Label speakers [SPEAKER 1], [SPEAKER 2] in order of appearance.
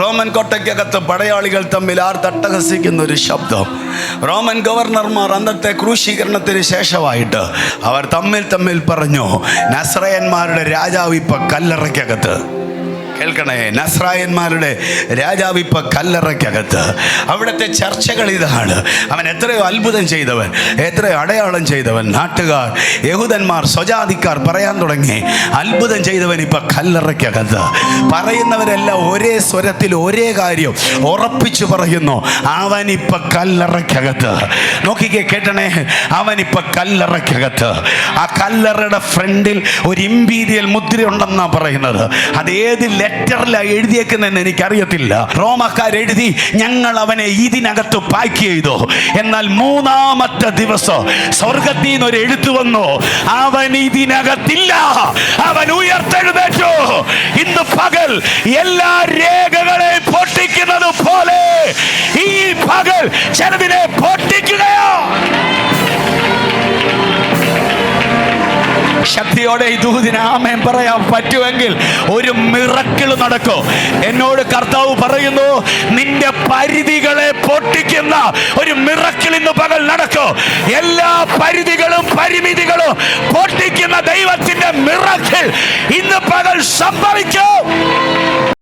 [SPEAKER 1] Roman കോട്ടയ്ക്കകത്ത് പടയാളികൾ തമ്മിൽ R തട്ടഹസിക്കുന്ന ഒരു ശബ്ദം. റോമൻ ഗവർണർമാർ അന്നത്തെ ക്രൂശീകരണത്തിന് ശേഷമായിട്ട് അവർ തമ്മിൽ തമ്മിൽ പറഞ്ഞു നസ്രയന്മാരുടെ രാജാവ് ഇപ്പം കല്ലറയ്ക്കകത്ത്. കേൾക്കണേ. നസ്രായന്മാരുടെ രാജാവ് ഇപ്പൊ കല്ലറയ്ക്കകത്ത്. അവിടുത്തെ ചർച്ചകൾ ഇതാണ്. അവൻ എത്രയോ അത്ഭുതം ചെയ്തവൻ എത്രയോ അടയാളം ചെയ്തവൻ. നാട്ടുകാർ യഹൂദന്മാർ സ്വജാതിക്കാർ പറയാൻ തുടങ്ങി. അത്ഭുതം ചെയ്തവൻ ഇപ്പൊ കല്ലറയ്ക്കകത്ത്. പറയുന്നവരെല്ലാം ഒരേ സ്വരത്തിൽ ഒരേ കാര്യം ഉറപ്പിച്ചു പറയുന്നു. അവൻ ഇപ്പൊ കല്ലറയ്ക്കകത്ത്. നോക്കിക്കേ കേട്ടണേ. അവൻ ഇപ്പൊ കല്ലറയ്ക്കകത്ത്. ആ കല്ലറയുടെ ഫ്രണ്ടിൽ ഒരു ഇമ്പീരിയൽ മുദ്രയുണ്ടെന്നാ പറയുന്നത്. അത് ഏത് ലെറ്ററിലാണ് എഴുതിയേക്കുന്നതെന്ന് എനിക്കറിയത്തില്ല. റോമക്കാർ എഴുതി ഞങ്ങൾ അവനെ ഇതിനകത്ത് പാക്ക് ചെയ്തു. എന്നാൽ മൂന്നാമത്തെ ദിവസം സ്വർഗത്തിൽ നിന്ന് ഒരു എഴുത്തു വന്നു. അവൻ ഇതിനകത്തില്ല. അവൻ ഉയർത്തെഴുന്നേറ്റു. ഇന്ന് പകൽ എല്ലാ രേഖകളെ പൊട്ടിക്കുന്നത് പോലെ ഈ പകൽ ചിലതിനെ പൊട്ടിക്കുകയോ ശക്തിയോടെ ഈ ദൂതിന് ആമേൻ പറയാൻ പറ്റുമെങ്കിൽ ഒരു മിറക്കിൾ നടക്കും. എന്നോട് കർത്താവ് പറയുന്നു നിന്റെ പരിധികളെ പൊട്ടിക്കുന്ന ഒരു മിറക്കിൾ ഇന്ന് പകൽ നടക്കും. എല്ലാ പരിധികളും പരിമിതികളും പൊട്ടിക്കുന്ന ദൈവത്തിന്റെ മിറക്കിൾ ഇന്ന് പകൽ സംഭവിക്കും.